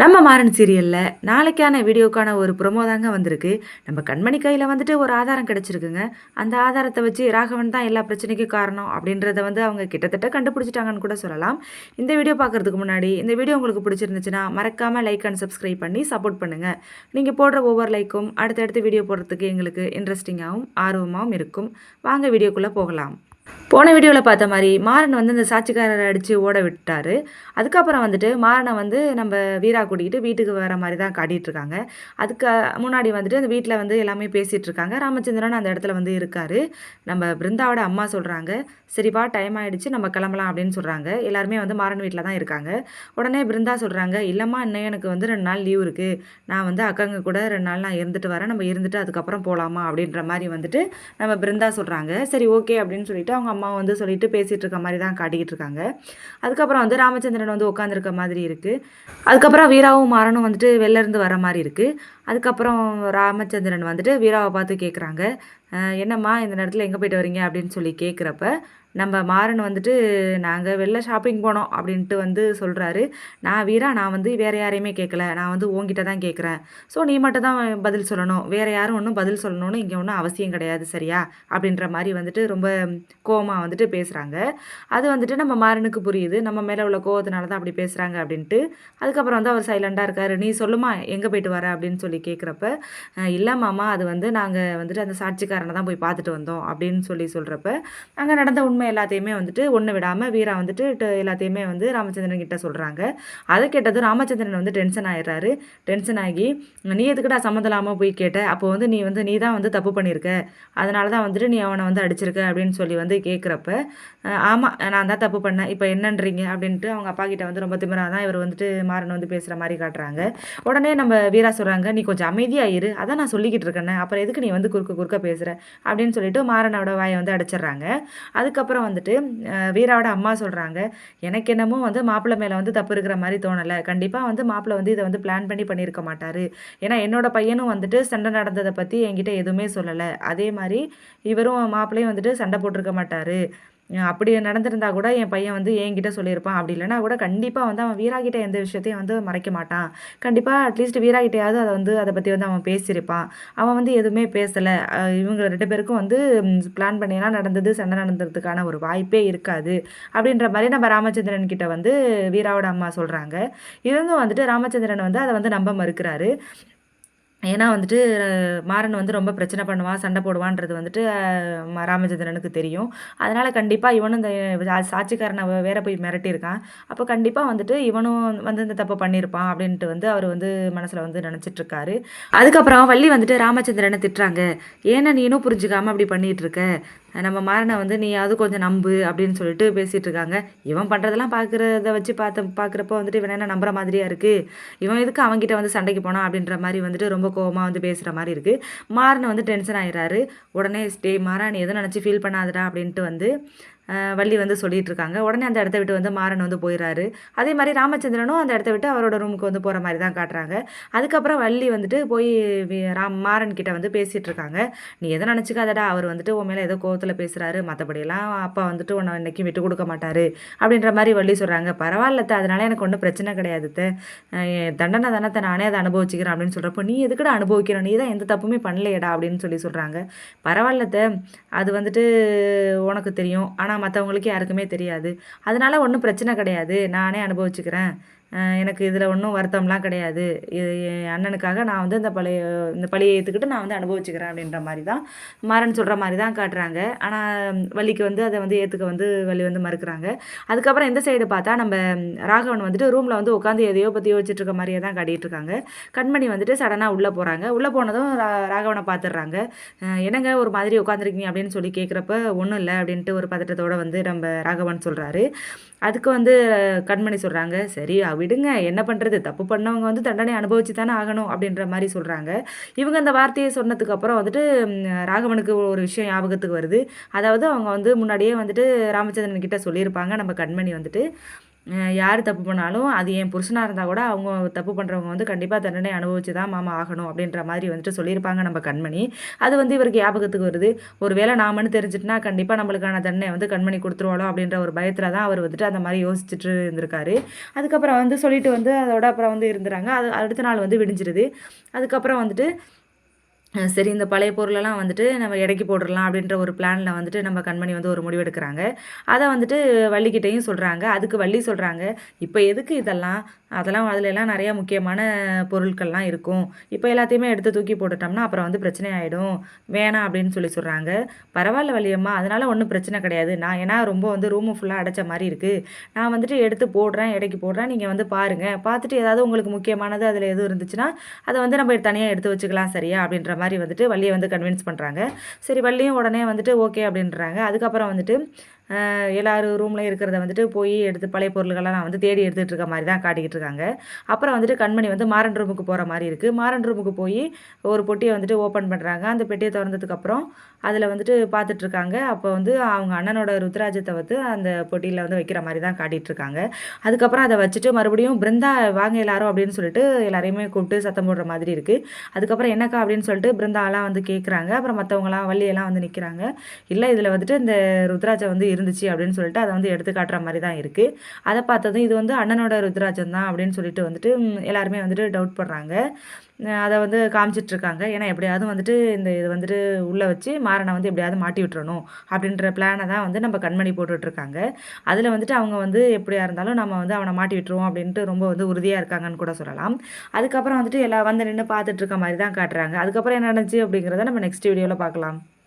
நம்ம மாறன் சீரியலில் நாளைக்கான வீடியோக்கான ஒரு ப்ரொமோ தாங்க வந்திருக்கு. நம்ம கண்மணி கையில் வந்துட்டு ஒரு ஆதாரம் கிடச்சிருக்குங்க. அந்த ஆதாரத்தை வச்சு ராகவன் தான் எல்லா பிரச்சனைக்கும் காரணம் அப்படின்றத வந்து அவங்க கிட்டத்தட்ட கண்டுபிடிச்சிட்டாங்கன்னு கூட சொல்லலாம். இந்த வீடியோ பார்க்குறதுக்கு முன்னாடி இந்த வீடியோ உங்களுக்கு பிடிச்சிருந்துச்சுன்னா மறக்காமல் லைக் அண்ட் சப்ஸ்கிரைப் பண்ணி சப்போர்ட் பண்ணுங்கள் நீங்கள் போடுற ஒவ்வொரு லைக்கும் அடுத்தடுத்து வீடியோ போடுறதுக்கு எங்களுக்கு இன்ட்ரெஸ்டிங்காகவும் ஆர்வமாகவும் இருக்கும். வாங்க வீடியோக்குள்ளே போகலாம். போன வீடியோவில் பார்த்த மாதிரி மாறன் வந்து இந்த சாட்சிக்காரரை அடித்து ஓட விட்டார். அதுக்கப்புறம் வந்துட்டு மாறனை வந்து நம்ம வீரா கூட்டிகிட்டு வீட்டுக்கு வர மாதிரி தான் காட்டிகிட்டு இருக்காங்க. அதுக்கு முன்னாடி வந்துட்டு அந்த வீட்டில் வந்து எல்லாமே பேசிகிட்டு இருக்காங்க. ராமச்சந்திரன் அந்த இடத்துல வந்து இருக்கார். நம்ம பிருந்தாவோட அம்மா சொல்கிறாங்க சரிப்பா டைம் ஆகிடுச்சு நம்ம கிளம்பலாம் அப்படின்னு சொல்கிறாங்க எல்லாருமே வந்து மாறன் வீட்டில் தான் இருக்காங்க. உடனே பிருந்தா சொல்கிறாங்க இல்லைம்மா இன்னும் எனக்கு வந்து ரெண்டு நாள் லீவ் இருக்குது நான் வந்து அக்காங்க கூட ரெண்டு நாள் நான் இருந்துட்டு வரேன். நம்ம இருந்துட்டு அதுக்கப்புறம் போகலாமா அப்படின்ற மாதிரி வந்துட்டு நம்ம பிருந்தா சொல்கிறாங்க சரி ஓகே அப்படின்னு சொல்லிட்டு அவங்க அம்மா வந்து சொல்லிட்டு பேசிகிட்டு இருக்க மாதிரி தான் காட்டிக்கிட்டு இருக்காங்க அதுக்கப்புறம் வந்து ராமச்சந்திரன் வந்து உட்காந்துருக்க மாதிரி இருக்குது அதுக்கப்புறம் வீராவும் மாறனும் வந்துட்டு வெளிலேருந்து வர மாதிரி இருக்குது அதுக்கப்புறம் ராமச்சந்திரன் வந்துட்டு வீராவை பார்த்து கேட்குறாங்க என்னம்மா இந்த நேரத்தில் எங்கே போயிட்டு வரீங்க? அப்படின்னு சொல்லி கேட்குறப்ப நம்ம மாறன் வந்துட்டு நாங்கள் வெளில ஷாப்பிங் போனோம் அப்படின்ட்டு வந்து சொல்கிறாரு நான் வீரா நான் வந்து வேறு யாரையுமே கேட்கல நான் வந்து உங்ககிட்ட தான் கேட்குறேன் ஸோ நீ மட்டும் தான் பதில் சொல்லணும். வேறு யாரும் ஒன்றும் பதில் சொல்லணும்னு இங்கே ஒன்றும் அவசியம் கிடையாது சரியா? அப்படின்ற மாதிரி வந்துட்டு ரொம்ப கோவமாக வந்துட்டு பேசுகிறாங்க அது வந்துட்டு நம்ம மாறனுக்கு புரியுது. நம்ம மேலே உள்ள கோவத்தினால தான் அப்படி பேசுகிறாங்க அப்படின்ட்டு. அதுக்கப்புறம் வந்து அவர் சைலண்டாக இருக்கார். நீ சொல்லுமா எங்கே போயிட்டு வர? அப்படின்னு சொல்லி கேட்குறப்ப இல்லை மாமா அது வந்து நாங்கள் வந்துட்டு அந்த சாட்சிக்காரனை தான் போய் பார்த்துட்டு வந்தோம் அப்படின்னு சொல்லி சொல்கிறப்ப அங்கே நடந்த உண்மை எல்லாத்தையுமே வந்துட்டு ஒன்று விடாமல் வீரா வந்துட்டு எல்லாத்தையுமே வந்து ராமச்சந்திரன் கிட்ட சொல்கிறாங்க அதை கேட்டதும் ராமச்சந்திரன் வந்து டென்ஷன் ஆயிடுறாரு. டென்ஷன் ஆகி நீ எதுக்குடா சம்மந்தம் இல்லாமல் போய் கேட்ட? அப்போ வந்து நீ வந்து நீ தான் வந்து தப்பு பண்ணியிருக்க அதனால தான் வந்துட்டு நீ அவனை வந்து அடிச்சிருக்க அப்படின்னு சொல்லி வந்து கேட்குறப்ப ஆமாம் நான் தான் தப்பு பண்ணேன். இப்போ என்னன்றீங்க? அப்படின்ட்டு அவங்க அப்பா கிட்ட வந்து ரொம்ப திமிராக தான் இவர் வந்துட்டு மாறன் வந்து பேசுகிற மாதிரி காட்டுறாங்க. உடனே நம்ம வீரா சொல்கிறாங்க நீ கொஞ்சம் அமைதியாக இரு. அதான் நான் சொல்லிக்கிட்டு இருக்கேனே. அப்புறம் எதுக்கு நீ வந்து குறுக்க குறுக்க பேசுகிற அப்படின்னு சொல்லிட்டு மாறனோட வாயை வந்து அடிச்சிடுறாங்க. அதுக்கப்புறம் வந்துட்டு வீராவோட அம்மா சொல்கிறாங்க எனக்கு என்னமோ வந்து மாப்பிள்ளை மேலே வந்து தப்பு இருக்கிற மாதிரி தோணலை. கண்டிப்பாக வந்து மாப்பிள்ளை வந்து இதை வந்து பிளான் பண்ணி பண்ணியிருக்க மாட்டார். ஏன்னா என்னோட பையனும் வந்துட்டு சண்டை நடந்ததை பற்றி என்கிட்ட எதுவுமே சொல்லலை. அதே மாதிரி இவரும் மாப்பிள்ளையும் வந்துட்டு சண்டை போட்டிருக்க மாட்டார். அப்படி நடந்திருந்தா கூட என் பையன் வந்து என்கிட்ட சொல்லியிருப்பான். அப்படி இல்லைனா கூட கண்டிப்பாக வந்து அவன் வீராகிட்ட எந்த விஷயத்தையும் வந்து மறைக்க மாட்டான். கண்டிப்பாக அட்லீஸ்ட் வீராகிட்டையாவது அதை வந்து அதை பற்றி வந்து அவன் பேசியிருப்பான். அவன் வந்து எதுவுமே பேசலை. இவங்க ரெண்டு பேருக்கும் வந்து பிளான் பண்ணியெல்லாம் நடந்தது சண்டை நடந்ததுக்கான ஒரு வாய்ப்பே இருக்காது. அப்படின்ற மாதிரி நம்ம ராமச்சந்திரன் கிட்ட வந்து வீராவோட அம்மா சொல்கிறாங்க இருந்தும் வந்துட்டு ராமச்சந்திரன் வந்து அதை வந்து நம்ப மறுக்கிறாரு. ஏன்னா வந்துட்டு மாறன் வந்து ரொம்ப பிரச்சனை பண்ணுவான் சண்டை போடுவான்றது வந்துட்டு ராமச்சந்திரனுக்கு தெரியும். அதனால் கண்டிப்பாக இவனும் இந்த சாட்சிக்காரனை வேற போய் மிரட்டியிருக்கான். அப்போ கண்டிப்பாக வந்துட்டு இவனும் வந்து இந்த தப்பை பண்ணியிருப்பான் அப்படின்ட்டு வந்து அவர் வந்து மனசில் வந்து நினச்சிட்ருக்காரு. அதுக்கப்புறம் வள்ளி வந்துட்டு ராமச்சந்திரனை திட்டுறாங்க. ஏன்னா நீனும் புரிஞ்சுக்காம அப்படி பண்ணிகிட்ருக்க நம்ம மாறனை வந்து நீயாவது கொஞ்சம் நம்பு அப்படின்னு சொல்லிட்டு பேசிகிட்டு இருக்காங்க இவன் பண்ணுறதெல்லாம் பார்க்குறத வச்சு பார்த்த பார்க்குறப்போ வந்துட்டு இவன் என்ன நம்புற மாதிரியா இருக்குது இவன் எதுக்கு அவங்ககிட்ட வந்து சண்டைக்கு போனான் அப்படின்ற மாதிரி வந்துட்டு ரொம்ப கோவமாக வந்து பேசுகிற மாதிரி இருக்குது மாறனை வந்து டென்ஷன் ஆகிறாரு உடனே ஸ்டே மாறா நீ எதுவும் நினச்சி ஃபீல் பண்ணாதடா? அப்படின்ட்டு வந்து வள்ளி வந்து சொல்லிட்டு இருக்காங்க உடனே அந்த இடத்த விட்டு வந்து மாறன் வந்து போயிடுறாரு அதே மாதிரி ராமச்சந்திரனும் அந்த இடத்த விட்டு அவரோட ரூமுக்கு வந்து போகிற மாதிரி தான் காட்டுறாங்க. அதுக்கப்புறம் வள்ளி வந்துட்டு போய் ராம் மாறன் கிட்ட வந்து பேசிகிட்டு இருக்காங்க நீ எதை நினச்சிக்காதடா அவர் வந்துட்டு உன் மேலே ஏதோ கோவத்தில் பேசுகிறாரு மற்றபடியெல்லாம் அப்பா வந்துட்டு உன்னை இன்றைக்கும் விட்டு கொடுக்க மாட்டாரு. அப்படின்ற மாதிரி வள்ளி சொல்கிறாங்க பரவாயில்லத்த அதனால எனக்கு ஒன்றும் பிரச்சனை கிடையாது தண்டனை தானத்தை நானே அதை அனுபவிச்சுக்கிறேன் அப்படின்னு சொல்கிறப்போ நீ எதுக்கட அனுபவிக்கிற நீ தான் எந்த தப்புமே பண்ணலையடா அப்படின்னு சொல்லி சொல்கிறாங்க பரவாயில்லத்த அது வந்துட்டு உனக்கு தெரியும். ஆனால் மற்றவங்களுக்கு யாருக்குமே தெரியாது. அதனால ஒன்றும் பிரச்சனை கிடையாது. நானே அனுபவிச்சுக்கிறேன். எனக்கு இதில் ஒன்றும் வருத்தம்லாம் கிடையாது. இது என் அண்ணனுக்காக நான் வந்து இந்த பழைய இந்த பழியை ஏற்றுக்கிட்டு நான் வந்து அனுபவிச்சுக்கிறேன் அப்படின்ற மாதிரி தான் மாறன் சொல்கிற மாதிரி தான் காட்டுறாங்க. ஆனால் வள்ளிக்கு வந்து அதை வந்து ஏற்றுக்க வந்து வள்ளி வந்து மறுக்கிறாங்க. அதுக்கப்புறம் இந்த சைடு பார்த்தா நம்ம ராகவன் வந்துட்டு ரூமில் வந்து உட்காந்து எதையோ பற்றி யோசிச்சுட்டு இருக்க மாதிரியே தான் காட்டிகிட்டு இருக்காங்க. கண்மணி வந்துட்டு சடனாக உள்ளே போகிறாங்க உள்ளே போனதும் ரா- ராகவனை பார்த்துடுறாங்க என்னங்க ஒரு மாதிரி உட்காந்துருக்கீங்க அப்படின்னு சொல்லி கேட்குறப்ப ஒன்றும் இல்லை அப்படின்ட்டு ஒரு பதட்டத்தோடு வந்து நம்ம ராகவன் சொல்கிறாரு அதுக்கு வந்து கண்மணி சொல்கிறாங்க சரி விடுங்க என்ன பண்ணுறது தப்பு பண்ணவங்க வந்து தண்டனை அனுபவிச்சு தானே ஆகணும் அப்படின்ற மாதிரி சொல்கிறாங்க இவங்க அந்த வார்த்தையை சொன்னதுக்கு அப்புறம் வந்துட்டு ராகவனுக்கு ஒரு விஷயம் ஞாபகத்துக்கு வருது. அதாவது அவங்க வந்து முன்னாடியே வந்துட்டு ராமச்சந்திரன் கிட்ட சொல்லியிருப்பாங்க. நம்ம கண்மணி வந்துட்டு யார் தப்பு பண்ணாலும் அது என் புருஷனாக இருந்தால் கூட அவங்க தப்பு பண்ணுறவங்க வந்து கண்டிப்பாக தண்டனை அனுபவிச்சு தான் மாமா ஆகணும் அப்படின்ற மாதிரி வந்துட்டு சொல்லியிருப்பாங்க நம்ம கண்மணி. அது வந்து இவருக்கு ஞாபகத்துக்கு வருது. ஒரு வேளை நாமன்னு தெரிஞ்சிட்டுனா கண்டிப்பாக நம்மளுக்கான தண்டனை வந்து கண்மணி கொடுத்துருவாளோ அப்படின்ற ஒரு பயத்தில் தான் அவர் வந்துட்டு அந்த மாதிரி யோசிச்சுட்டு இருந்திருக்காரு. அதுக்கப்புறம் வந்து சொல்லிட்டு வந்து அதோட அப்புறம் வந்து இருந்துறாங்க. அது அடுத்த நாள் வந்து விடிஞ்சிருது. அதுக்கப்புறம் வந்துட்டு சரி இந்த பழைய பொருளெல்லாம் வந்துட்டு நம்ம இடைக்கு போட்டுடலாம் அப்படின்ற ஒரு பிளானில் வந்துட்டு நம்ம கண்மணி வந்து ஒரு முடிவெடுக்கிறாங்க. அதை வந்துட்டு வள்ளிக்கிட்டையும் சொல்கிறாங்க அதுக்கு வள்ளி சொல்கிறாங்க இப்போ எதுக்கு இதெல்லாம்? அதெல்லாம் அதிலெல்லாம் நிறையா முக்கியமான பொருட்கள்லாம் இருக்கும். இப்போ எல்லாத்தையுமே எடுத்து தூக்கி போட்டுட்டோம்னா அப்புறம் வந்து பிரச்சனை ஆகிடும் வேணாம் அப்படின்னு சொல்லி சொல்கிறாங்க பரவாயில்ல வள்ளியம்மா அதனால் ஒன்றும் பிரச்சனை கிடையாது. நான் ஏன்னா ரொம்ப வந்து ரூமு ஃபுல்லாக அடைச்ச மாதிரி இருக்குது நான் வந்துட்டு எடுத்து போடுறேன் இடைக்கு போடுறேன். நீங்கள் வந்து பாருங்கள் பார்த்துட்டு ஏதாவது உங்களுக்கு முக்கியமானது அதில் எதுவும் இருந்துச்சுன்னா அதை வந்து நம்ம தனியாக எடுத்து வச்சுக்கலாம் சரியா? அப்படின்ற மாதிரி வந்துட்டு வள்ளியை வந்து கன்வின்ஸ் பண்ணுறாங்க சரி வள்ளியும் உடனே வந்துட்டு ஓகே அப்படின்றாங்க. அதுக்கப்புறம் வந்துட்டு எல்லாரும் ரூமில் இருக்கிறத வந்துட்டு போய் எடுத்து பழைய பொருள்களெல்லாம் நான் வந்து தேடி எடுத்துகிட்டு இருக்க மாதிரி தான் காட்டிக்கிட்டு இருக்காங்க. அப்புறம் வந்துட்டு கண்மணி வந்து மாரன் ரூமுக்கு போகிற மாதிரி இருக்குது மாரன் ரூமுக்கு போய் ஒரு பொட்டியை வந்துட்டு ஓப்பன் பண்ணுறாங்க அந்த பெட்டியை திறந்ததுக்கப்புறம் அதில் வந்துட்டு பார்த்துட்டு இருக்காங்க. அப்போ வந்து அவங்க அண்ணனோட ருத்ராஜத்தை வந்து அந்த பொட்டியில் வந்து வைக்கிற மாதிரி தான் காட்டிகிட்டு இருக்காங்க. அதுக்கப்புறம் அதை வச்சுட்டு மறுபடியும் பிருந்தா வாங்க எல்லாரும் அப்படின்னு சொல்லிட்டு எல்லாரையுமே கூப்பிட்டு சத்தம் போடுற மாதிரி இருக்குது அதுக்கப்புறம் என்னக்கா அப்படின்னு சொல்லிட்டு பிருந்தாலாம் வந்து கேட்குறாங்க அப்புறம் மற்றவங்களாம் வள்ளியெல்லாம் வந்து நிற்கிறாங்க இல்லை இதில் வந்துட்டு இந்த ருத்ராஜை வந்து இருந்துச்சு அப்படின்னு சொல்லிட்டு அதை வந்து எடுத்து காட்டுற மாதிரி தான் இருக்குது அதை பார்த்ததும் இது வந்து அண்ணனோட ருத்ராஜன் தான் அப்படின்னு சொல்லிட்டு வந்துட்டு எல்லாருமே வந்துட்டு டவுட் பண்ணுறாங்க அதை வந்து காமிச்சிட்ருக்காங்க ஏன்னா எப்படியாவது வந்துட்டு இந்த இது வந்துட்டு உள்ளே வச்சு மாறனை வந்து எப்படியாவது மாட்டி விட்டுறணும் அப்படின்ற பிளானை தான் வந்து நம்ம கண்மணி போட்டுட்ருக்காங்க அதில் வந்துட்டு அவங்க வந்து எப்படியா இருந்தாலும் நம்ம வந்து அவனை மாட்டி விட்டுருவோம் அப்படின்ட்டு ரொம்ப வந்து உறுதியாக இருக்காங்கன்னு கூட சொல்லலாம். அதுக்கப்புறம் வந்துட்டு எல்லாம் வந்து நின்று பார்த்துட்ருக்க மாதிரி தான் காட்டுறாங்க. அதுக்கப்புறம் என்ன நடந்துச்சு அப்படிங்கிறத நம்ம நெக்ஸ்ட் வீடியோவில் பார்க்கலாம்.